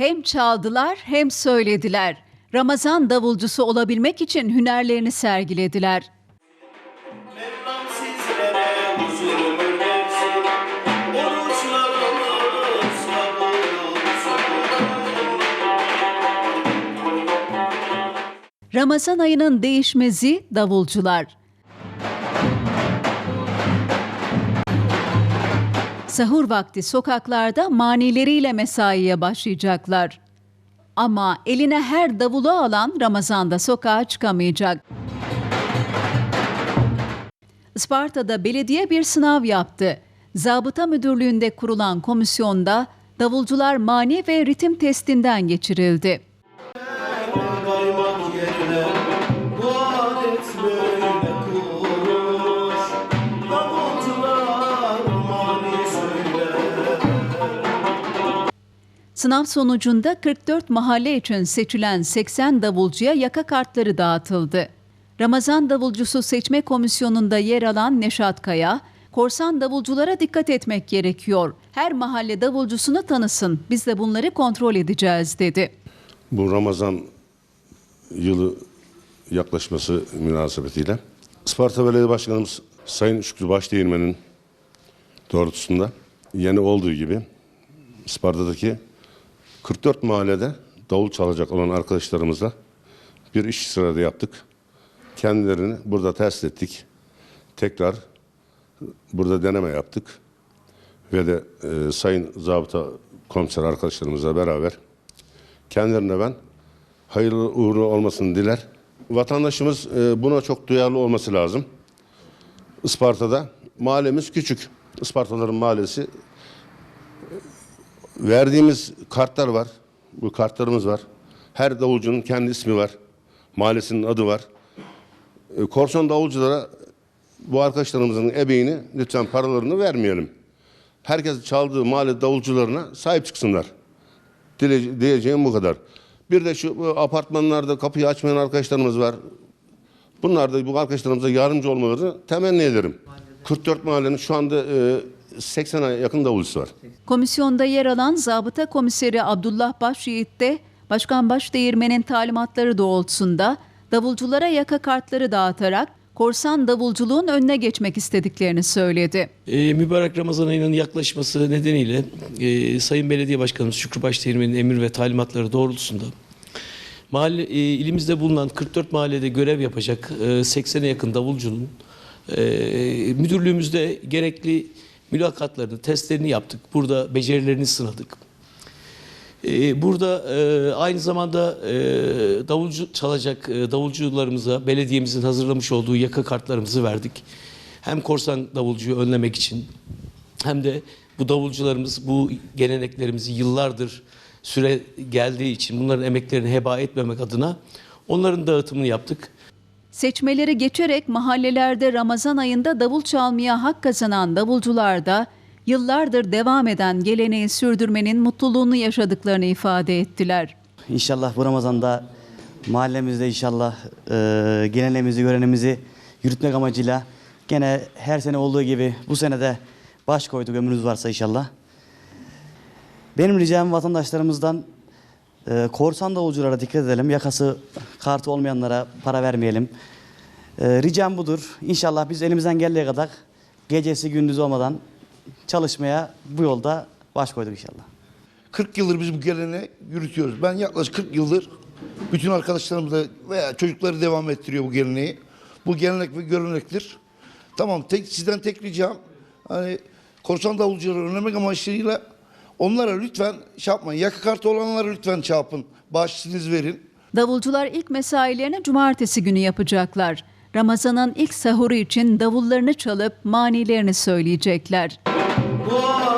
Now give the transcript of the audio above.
Hem çaldılar hem söylediler. Ramazan davulcusu olabilmek için hünerlerini sergilediler. Ramazan ayının değişmezi davulcular. Sahur vakti sokaklarda manileriyle mesaiye başlayacaklar. Ama eline her davulu alan Ramazan'da sokağa çıkamayacak. Isparta'da belediye bir sınav yaptı. Zabıta Müdürlüğü'nde kurulan komisyonda davulcular mani ve ritim testinden geçirildi. Sınav sonucunda 44 mahalle için seçilen 80 davulcuya yaka kartları dağıtıldı. Ramazan Davulcusu Seçme Komisyonu'nda yer alan Neşat Kaya, korsan davulculara dikkat etmek gerekiyor. Her mahalle davulcusunu tanısın. Biz de bunları kontrol edeceğiz dedi. Bu Ramazan yılı yaklaşması münasebetiyle Isparta Belediye Başkanımız Sayın Şükrü Başdeğirmen'in doğrultusunda yeni olduğu gibi Isparta'daki 44 mahallede davul çalacak olan arkadaşlarımızla bir iş sırada yaptık. Kendilerini burada test ettik. Tekrar burada deneme yaptık. Ve de e, Sayın Zabıta Komiser arkadaşlarımızla beraber Kendilerine ben hayırlı uğurlu olmasını diler. Vatandaşımız e, buna çok duyarlı olması lazım. Isparta'da mahallemiz küçük. Ispartaların mahallesi verdiğimiz kartlar var. Bu kartlarımız var. Her davulcunun kendi ismi var. Mahallesinin adı var. E, Korsan davulculara bu arkadaşlarımızın ebeğini lütfen paralarını vermeyelim. Herkes çaldığı mahalle davulcularına sahip çıksınlar. Dile, diyeceğim bu kadar. Bir de şu apartmanlarda kapıyı açmayan arkadaşlarımız var. Bunlar da bu arkadaşlarımıza yardımcı olmalarını temenni ederim. 44 mahallenin şu anda e, 80'e yakın davulcusu var. Komisyonda yer alan Zabıta Komiseri Abdullah Başyiğit de Başkan Başdeğirmen'in talimatları doğrultusunda davulculara yaka kartları dağıtarak korsan davulculuğun önüne geçmek istediklerini söyledi. Ee, mübarek Ramazan ayının yaklaşması nedeniyle e, Sayın Belediye Başkanımız Şükrü Başdeğirmen'in emir ve talimatları doğrultusunda mahalle, e, ilimizde bulunan 44 mahallede görev yapacak e, 80'e yakın davulcunun e, müdürlüğümüzde gerekli mülakatlarını, testlerini yaptık. Burada becerilerini sınadık. Ee, Burada e, aynı zamanda e, davulcu çalacak e, davulcularımıza belediyemizin hazırlamış olduğu yaka kartlarımızı verdik. Hem korsan davulcuyu önlemek için hem de bu davulcularımız bu geleneklerimizi yıllardır süre geldiği için bunların emeklerini heba etmemek adına onların dağıtımını yaptık. Seçmeleri geçerek mahallelerde Ramazan ayında davul çalmaya hak kazanan davulcular da yıllardır devam eden geleneği sürdürmenin mutluluğunu yaşadıklarını ifade ettiler. İnşallah bu Ramazan'da mahallemizde inşallah e, geleneğimizi, görenimizi yürütmek amacıyla gene her sene olduğu gibi bu sene de baş koyduk ömrümüz varsa inşallah. Benim ricam vatandaşlarımızdan e, korsan davulculara dikkat edelim. Yakası kartı olmayanlara para vermeyelim. E, ricam budur. İnşallah biz elimizden geldiği kadar gecesi gündüz olmadan çalışmaya bu yolda baş koyduk inşallah. 40 yıldır biz bu geleneği yürütüyoruz. Ben yaklaşık 40 yıldır bütün arkadaşlarımız da veya çocukları devam ettiriyor bu geleneği. Bu gelenek ve görenektir. Tamam tek sizden tek ricam hani korsan davulcuları önlemek amaçlarıyla onlara lütfen şey yapmayın. Yaka kartı olanlara lütfen şey yapın. Verin. Davulcular ilk mesailerini cumartesi günü yapacaklar. Ramazan'ın ilk sahuru için davullarını çalıp manilerini söyleyecekler. Böyle